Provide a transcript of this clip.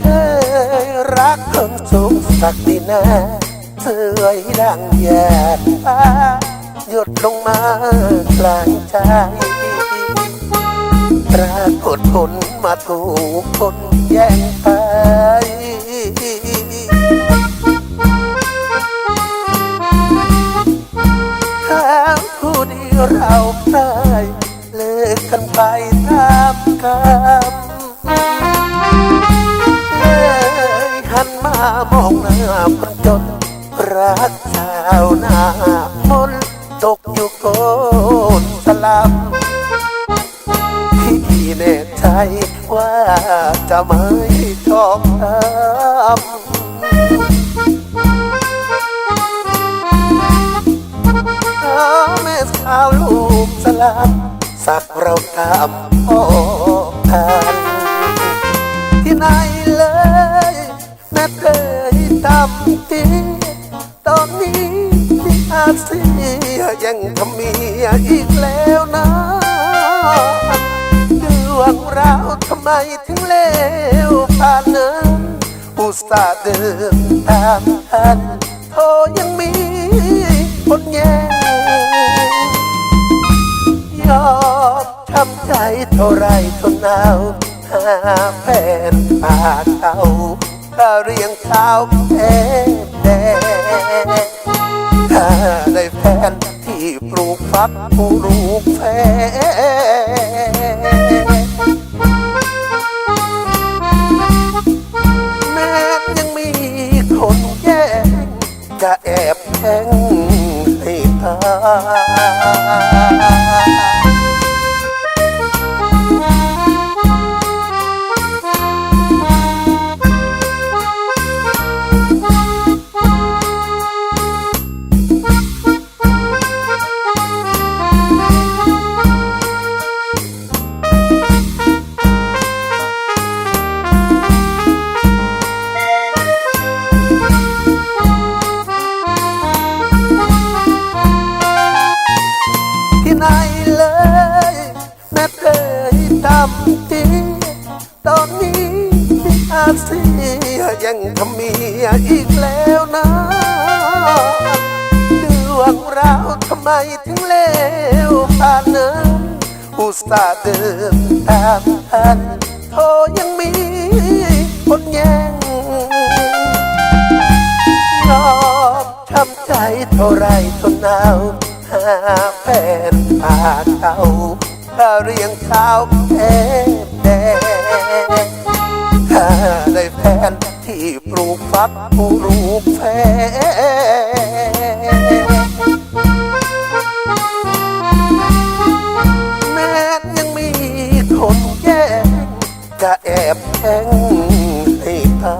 เคยรักคนสูงสักดีนะ เสื่อยดังแยดฟ้าหยดลงมากลางใจ ปรากฏผลมาถูกคนแย่งไปถ้าผู้ดีเราได้เลิกกันไปตามกรรมเลยหันมามองหน้าคนจน รักชาวหน้ามนตกอยู่โกนสลัมพี่แน่ใจว่าจะไม่ชอบทำแม่สาวลูกสลัมสักเราทำพ่อทันที่ไหนเลยแม่เคยทำดีตอนนี้ที่ เซียยังทำเมียอีกแล้วนะดวงราทำไมถึงเลวผ่านนั้นอุตส่าห์เดินตามทันโทยังมีคนแย่งยอมทำใจเท่าไรทนเอาหาแฟนปากเขาถ้าเรียงเท้าแพ้แดง ได้แฟนที่ปลูกฟักปลูกแฟแม้ยังมีคนแย่งจะแอบแทงให้ตาย เซียยังทำเมียอีกแล้วนะดวงราวทำไมถึงเลวผ่านนั้นอุตส่าห์เดินตามทันโทยังมีคนแย่งยอมทำใจเท่าไรทนเอาหาแฟนปาเขาถ้าเรียงเท้าแพ้แดง แทนที่ปลูกฟักปลูกแฟแม้ยังมีคนแย่งจะแอบแข่งให้ตา